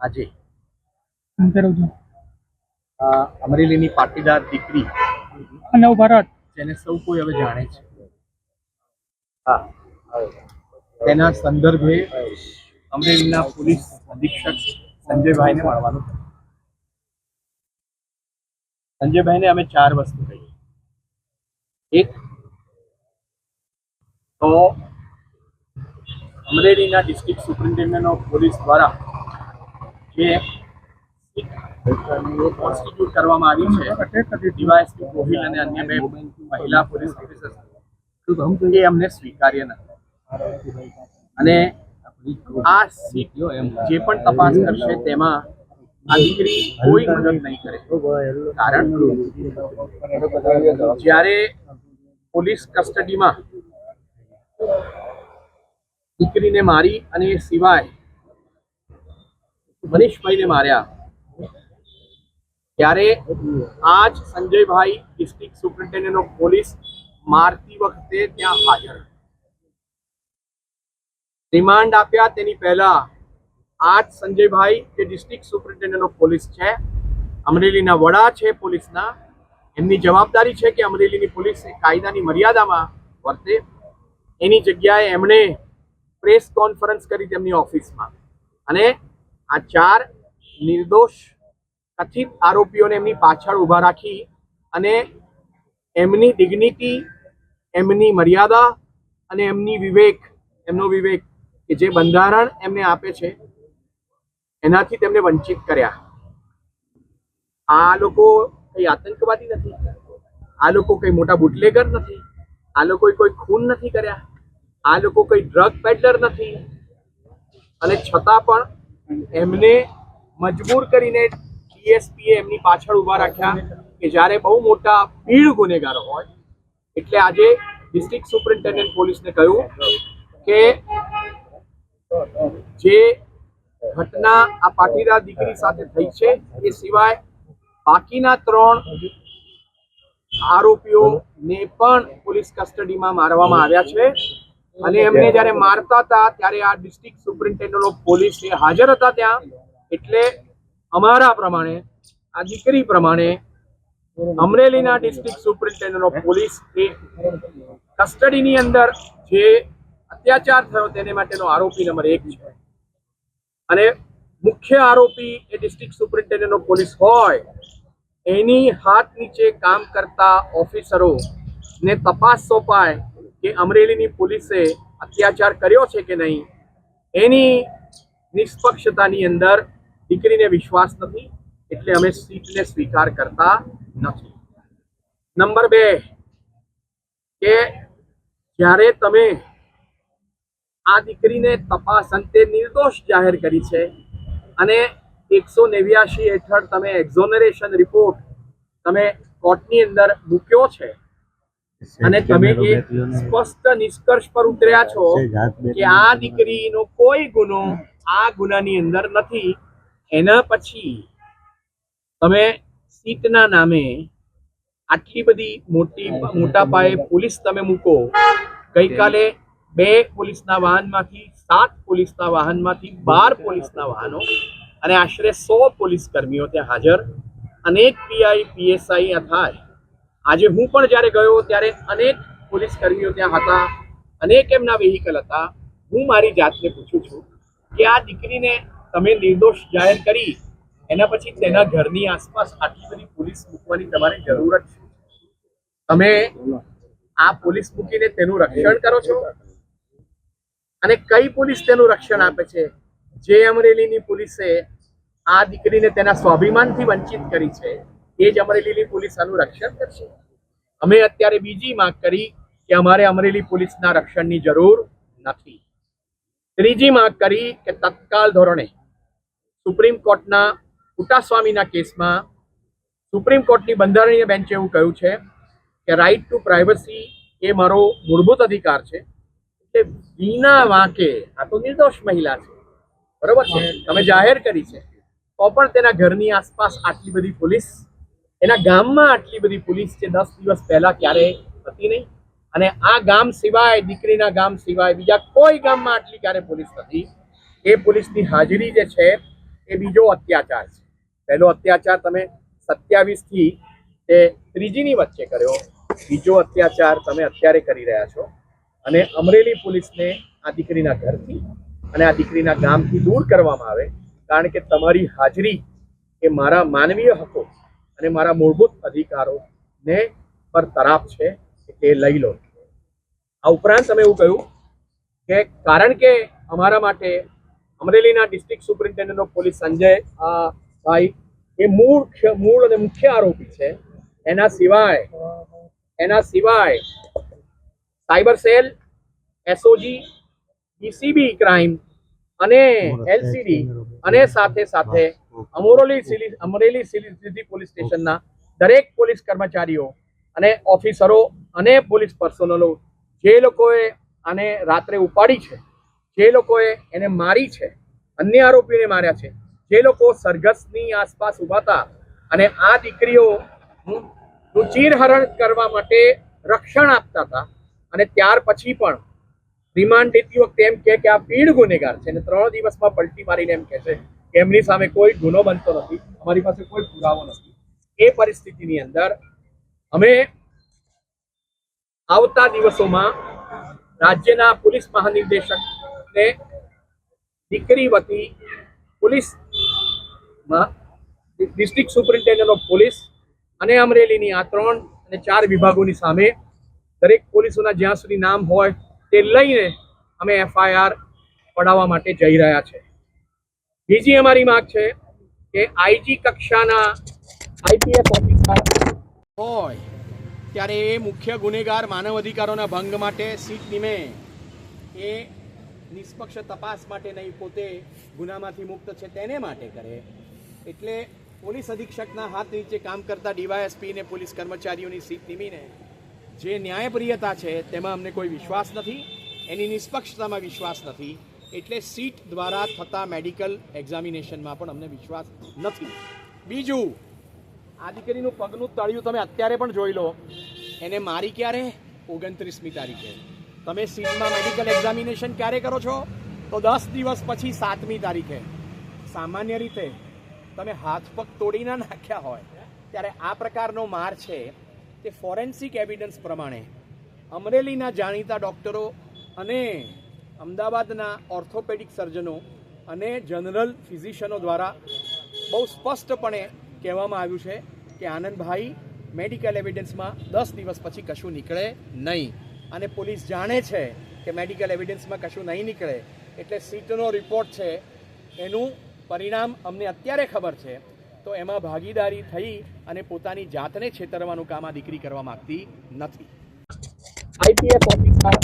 આજે? કરું છું અમરેલીની પાટીદાર દીકરી નવ ભારત. જેને સૌ કોઈ હવે જાણે છે. હા તેના સંદર્ભે અમરેલીના પોલીસ અધિક્ષક સંજયભાઈને મળવાનું સંજયભાઈને અમે ચાર વસ્તુ કહી. એક તો અમરેલીના ડિસ્ટ્રિક્ટ સુપ્રિન્ટેન્ડન્ટ ઓફ પોલીસ દ્વારા જે કોન્સ્ટિટ્યુટ કરવામાં આવી છે ડીવાયએસપી ગોહિલ અને અન્ય બે મહિલા પોલીસ ઓફિસર એ અમને સ્વીકાર્ય નથી. અને આ સીટ જે પણ તપાસ કરશે તેમાં આ દીકરી કોઈ મદદ નહીં કરે. કારણ જ્યારે પોલીસ કસ્ટડીમાં દીકરીને મારી અને એ સિવાય મનીષભાઈને માર્યા. ત્યારે આજ સંજયભાઈ ડિસ્ટ્રિક્ટ સુપ્રિન્ટેન્ડન્ટ પોલીસ મારતી વખતે ત્યાં હાજર. રિમાન્ડ આપ્યા તેની પહેલા આજ સંજયભાઈ જે ડિસ્ટ્રિક્ટ સુપ્રિન્ટેન્ડન્ટ પોલીસ છે, અમરેલીના વડા છે પોલીસના, એમની જવાબદારી છે કે અમરેલીની પોલીસ કાયદાની મર્યાદામાં વર્તે. એની જગ્યાએ એમણે પ્રેસ કોન્ફરન્સ કરી તેમની ઓફિસમાં. અને આ ચાર નિર્દોષ, કથિત આરોપીઓને એમની પાછળ ઊભા રાખી અને એમની ડિગ્નિટી એમની મર્યાદા અને એમની વિવેક, એમનો વિવેક કે જે બંધારણ એમને આપે છે, એનાથી તેમને વંચિત કર્યા. આ લોકો કઈ આતંકવાદી નથી. આ લોકો કઈ મોટા બુટલેગર નથી. આ લોકોએ કોઈ ખૂન નથી કર્યા. આ લોકો કોઈ ડ્રગ પેડલર નથી. અને છતાં પણ એમને મજબૂર કરીને ડીએસપીએ એમની પાછળ ઊભા રાખ્યા કે જ્યારે બહુ મોટા ભીડ ગુનેગારો હોય, એટલે આજે ડિસ્ટ્રિક્ટ સુપરિન્ટેન્ડન્ટ પોલીસને કહ્યું કે જે ઘટના આ પાટીદાર દીકરી સાથે થઈ છે, એ સિવાય બાકીના ત્રણ આરોપીઓને પણ પોલીસ કસ્ટડીમાં મારવામાં આવ્યા છે. અને એમને જ્યારે મારતા હતા ત્યારે આ ડિસ્ટ્રિક્ટ સુપરિન્ટેન્ડન્ટ ઓફ પોલીસ એ હાજર હતા ત્યાં. એટલે અમારા પ્રમાણે આ દીકરી પ્રમાણે અમરેલીના ડિસ્ટ્રિક્ટ સુપરિન્ટેન્ડન્ટ ઓફ પોલીસ એ કસ્ટડીની અંદર જે અત્યાચાર થયો તેને માટેનો આરોપી નંબર એક છે. અને મુખ્ય આરોપી એ ડિસ્ટ્રિક્ટ સુપરિન્ટેન્ડન્ટ ઓફ પોલીસ હોય એની હાથ નીચે કામ કરતા ઓફિસરો ને તપાસ સોંપાય કે અમરેલીની પોલીસે અત્યાચાર કર્યો છે કે નહીં, એની નિષ્પક્ષતાની અંદર દીકરીને વિશ્વાસ નથી, એટલે અમે સીટને સ્વીકાર કરતા નથી. નંબર બે, કે જ્યારે તમે આ દીકરીને તપાસ અંતે નિર્દોષ જાહેર કરી છે અને એકસો નેવ્યાશી હેઠળ તમે એક્ઝોનરેશન રિપોર્ટ તમે કોર્ટની અંદર મૂક્યો છે અને તમે એ સ્પષ્ટ નિષ્કર્ષ પર ઉતર્યા છો કે આ દીકરીનો કોઈ ગુનો આ ગુનાની અંદર નથી. એના પછી તમે સીટના નામે આટલી બધી મોટી મોટા પાયે પોલીસ તમે મૂકો. ગઈકાલે બે પોલીસના વાહનમાંથી સાત પોલીસના વાહનમાંથી બાર પોલીસના વાહનો અને આશરે સો પોલીસ કર્મીઓ ત્યાં હાજર. અનેક પીઆઈ પીએસઆઈ થાય. આજે હું પણ જ્યારે ગયો ત્યારે અનેક પોલીસ કર્મીઓ ત્યાં હતા, અનેક એમના વેહિકલ હતા. હું મારી જાતને પૂછું છું કે આ દીકરીને તમે નિર્દોષ જાહેર કરી, એના પછી તેના ઘરની આસપાસ આટલી બધી પોલીસ મૂકવાની તમારે જરૂરત છે. તમે આ પોલીસ મૂકીને તેનું રક્ષણ કરો છો? અને કઈ પોલીસ તેનું રક્ષણ આપે છે? જે અમરેલીની પોલીસે આ દીકરીને તેના સ્વાભિમાનથી વંચિત કરી છે? એ જ અમરેલીની પોલીસ આનું રક્ષણ કરશે. અમે અત્યારે બીજી માંગ કરી કે અમારે અમરેલી પોલીસના રક્ષણની જરૂર નથી. ત્રીજી માંગ કરી કે તત્કાલ ધોરણે સુપ્રીમ કોર્ટના કુટાસ્વામીના કેસમાં સુપ્રીમ કોર્ટની બંધારણીય બેન્ચે એવું કહ્યું છે કે રાઇટ ટુ પ્રાઇવસી એ મારો મૂળભૂત અધિકાર છે. એટલે વિના વાંકે, આ તો નિર્દોષ મહિલા છે, બરોબર છે? તમે જાહેર કરી છે, તો પણ તેના ઘરની આસપાસ આટલી બધી પોલીસ એના ગામમાં આટલી બધી પોલીસ છે, દસ દિવસ પહેલા ક્યારે હતી નહીં. અને આ ગામ સિવાય, દીકરીના ગામ સિવાય, બીજા કોઈ ગામમાં આટલી ક્યારે પોલીસ નથી. એ પોલીસની હાજરી જે છે, એ બીજો અત્યાચાર છે. પહેલો અત્યાચાર તમે સત્યાવીસથી તે ત્રીજીની વચ્ચે કર્યો. બીજો અત્યાચાર તમે અત્યારે કરી રહ્યા છો. અને અમરેલી પોલીસને આ દીકરીના ઘરથી અને આ દીકરીના ગામથી દૂર કરવામાં આવે. કારણ કે તમારી હાજરી એ મારા માનવીય હકો અને મારા મૂળભૂત અધિકારોને પર તરાપ છે તે લઈ લો. આ ઉપરાંત તમે એવું કહ્યું કે કારણ કે અમારા માટે અમરેલીના district superintendent of police Sanjay આ ભાઈ એ મૂળ મૂળ અને મુખ્ય આરોપી છે. એના સિવાય એના સિવાય cyber cell SOG ECB crime અને એલસીડી અને સાથે સાથે અમરોલી અમરેલી સિટી પોલીસ સ્ટેશનના દરેક પોલીસ કર્મચારીઓ અને ઓફિસરો અને પોલીસ પર્સનલો જે લોકોએ આને રાત્રે ઉપાડી છે જે લોકોએ એને મારી છે અન્ય આરોપીને માર્યા છે જે લોકો સરઘસની આસપાસ ઊભા હતા અને આ દીકરીઓ નું ચીરહરણ કરવા માટે રક્ષણ આપતા હતા અને ત્યાર પછી પણ રિમાન્ડ લેતી વખતે એમ કહે કે આ પીડ ગુનેગાર છે અને ત્રણ દિવસમાં પલટી મારીને એમ કહે છે કે એમની સામે કોઈ ગુનો બનતો નથી, અમારી પાસે કોઈ પુરાવો નથી. એ પરિસ્થિતિની અંદર અમે આવતા દિવસોમાં રાજ્યના પોલીસ મહાનિર્દેશકને દીકરી વતી પોલીસમાં ડિસ્ટ્રિક્ટ સુપરિન્ટેન્ડન્ટ ઓફ પોલીસ અને અમરેલીની આ ત્રણ અને ચાર વિભાગોની સામે દરેક પોલીસોના જ્યાં સુધી નામ હોય તે લઈને અમે એફઆઈઆર પડાવવા માટે જઈ રહ્યા છે. બીજી અમારી માંગ છે કે આઈજી કક્ષાના આઈપીએસ ઓફિસર હોય ત્યારે એ મુખ્ય ગુનેગાર માનવ અધિકારોના ભંગ માટે સીટ નિમે. એ નિષ્પક્ષ તપાસ માટે નહીં, પોતે ગુનામાંથી મુક્ત છે તેને માટે કરે. એટલે પોલીસ અધિક્ષકના હાથ નીચે કામ કરતા ડીવાયએસપી ને પોલીસ કર્મચારીઓની સીટ નિમીને જે ન્યાયપ્રિયતા છે તેમાં અમને કોઈ વિશ્વાસ નથી, એની નિષ્પક્ષતામાં વિશ્વાસ નથી, એટલે સીટ દ્વારા થતા મેડિકલ એક્ઝામિનેશનમાં પણ અમને વિશ્વાસ નથી. બીજું, આ દીકરીનું પગનું તળિયું તમે અત્યારે પણ જોઈ લો. એને મારી ક્યારે? ઓગણત્રીસમી તારીખે. તમે સીટમાં મેડિકલ એક્ઝામિનેશન ક્યારે કરો છો? તો દસ દિવસ પછી સાતમી તારીખે. સામાન્ય રીતે તમે હાથ પગ તોડી ના નાખ્યા હોય, ત્યારે આ પ્રકારનો માર છે તે ફોરેન્સિક એવિડન્સ પ્રમાણે અમરેલીના જાણીતા ડૉક્ટરો અને અમદાવાદના ઓર્થોપેડિક સર્જનો અને જનરલ ફિઝિશિયનો દ્વારા બહુ સ્પષ્ટપણે કહેવામાં આવ્યું છે કે આનંદભાઈ મેડિકલ એવિડન્સમાં દસ દિવસ પછી કશું નીકળે નહીં. અને પોલીસ જાણે છે કે મેડિકલ એવિડન્સમાં કશું નહીં નીકળે. એટલે સીટનો રિપોર્ટ છે. એનું પરિણામ અમને અત્યારે ખબર છે. તો એમાં ભાગીદારી થઈ અને પોતાની જાતને છેતરવાનું કામ આ દીકરી કરવા માંગતી નથી. આઈપીએસ ઓફિસર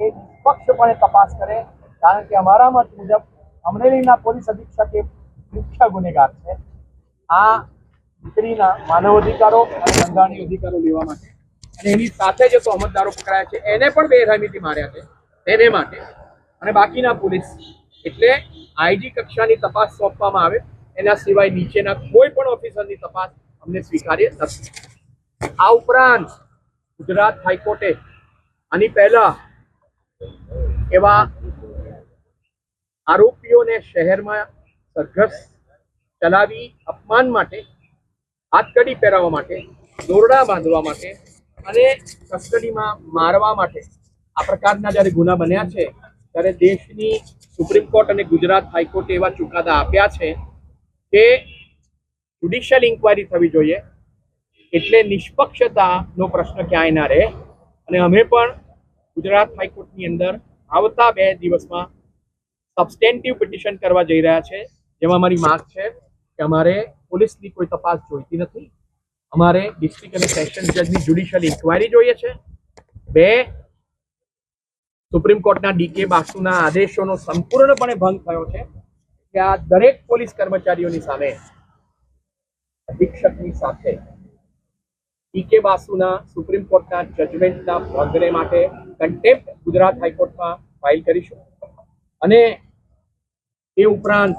એ નિષ્પક્ષપણે તપાસ કરે, કારણ કે અમારા મત મુજબ અમરેલીના પોલીસ અધિક્ષક એ મુખ્ય ગુનેગાર છે. આ દીકરીના માનવ અધિકારો અને બંધારણીય અધિકારો લેવા માટે. અને એની સાથે જે તહોમતદારો પકડાયા છે. એને પણ બેરહમીથી માર્યા છે, તેને માટે. અને બાકીના પોલીસ, એટલે આઈજી કક્ષાની તપાસ સોંપવામાં આવે. એના સિવાય નીચેના કોઈ પણ ઓફિસરની તપાસ અમને સ્વીકાર્ય નથી. આ ઉપરાંત ગુજરાત હાઈકોર્ટે આની પહેલા એવા આરોપીઓને શહેરમાં સરઘસ ચલાવી અપમાન માટે, હાથકડી પહેરાવવા માટે, દોરડા બાંધવા માટે અને કસ્ટડીમાં મારવા માટે આ પ્રકારના જ્યારે ગુના બન્યા છે, ત્યારે દેશની સુપ્રીમ કોર્ટ અને ગુજરાત હાઈકોર્ટે એવા ચુકાદા આપ્યા છે. કે જ્યુડિશિયલ ઇન્કવાયરી થવી જોઈએ એટલે નિષ્પક્ષતાનો પ્રશ્ન ક્યાંય ના રહે. અને અમે પણ ગુજરાત હાઈકોર્ટની અંદર આવતા બે દિવસમાં સબસ્ટેન્ટિવ પિટિશન કરવા જઈ રહ્યા છે. જેમાં અમારી માંગ છે કે અમારે પોલીસની કોઈ તપાસ જોઈતી નથી. અમારે ડિસ્ટ્રિક્ટ અને સેશન જજની જ્યુડિશિયલ ઇન્કવાયરી જોઈએ છે. બે સુપ્રીમ કોર્ટના ડીકે બાસુના આદેશોનો સંપૂર્ણપણે ભંગ થયો છે. કે આ દરેક પોલીસ કર્મચારીઓની સામે અધિક્ષકની સાથે ડીકે બાસુના સુપ્રીમ કોર્ટના જજમેન્ટના ભંગને માટે કન્ટેમ્પ ગુજરાત હાઈકોર્ટમાં ફાઇલ કરીશું. અને એ ઉપરાંત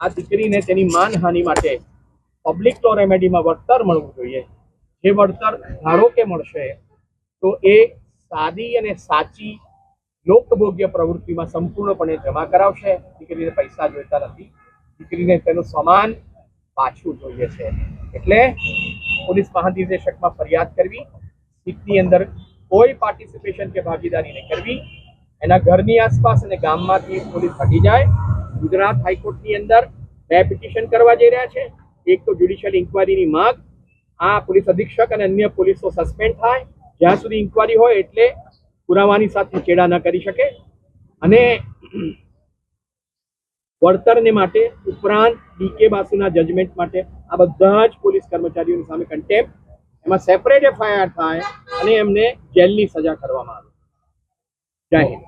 આ દીકરીને તેની માનહાનિ માટે પબ્લિક લો રેમેડીમાં વળતર મળવું જોઈએ. જે વળતર ધારો કે મળશે, તો એ સાદી અને સાચી લોકભોગ્ય પ્રવૃત્તિમાં સંપૂર્ણપણે જમા કરાવશે. દીકરીને પૈસા જોઈતા નથી. દીકરીને તેનું સમાન પાછું જોઈએ છે. એટલે પોલીસ મહાનિર્દેશકમાં ફરિયાદ કરવી, સીટની અંદર કોઈ પાર્ટિસિપેશન કે ભાગીદારી નહીં કરવી, એના ઘરની આસપાસ અને ગામમાંથી પોલીસ હટી જાય. ગુજરાત હાઈકોર્ટની અંદર બે પિટિશન કરવા જઈ રહ્યા છે. એક તો જ્યુડિશિયલ ઇન્કવાયરીની માંગ, આ પોલીસ અધિક્ષક અને અન્ય પોલીસો સસ્પેન્ડ થાય. જ્યાં સુધી ઇન્કવાયરી હોય એટલે પુરાવાની સાથે ચેડા ન કરી શકે. અને વળતરને માટે ઉપરાંત ડીકે બાસુના જજમેન્ટ માટે આ બધા જ પોલીસ કર્મચારીઓની સામે કન્ટેમ્પ એમાં સેપરેટ એફઆઈઆર થાય અને એમને જેલની સજા કરવામાં આવે. જય હિન્દ.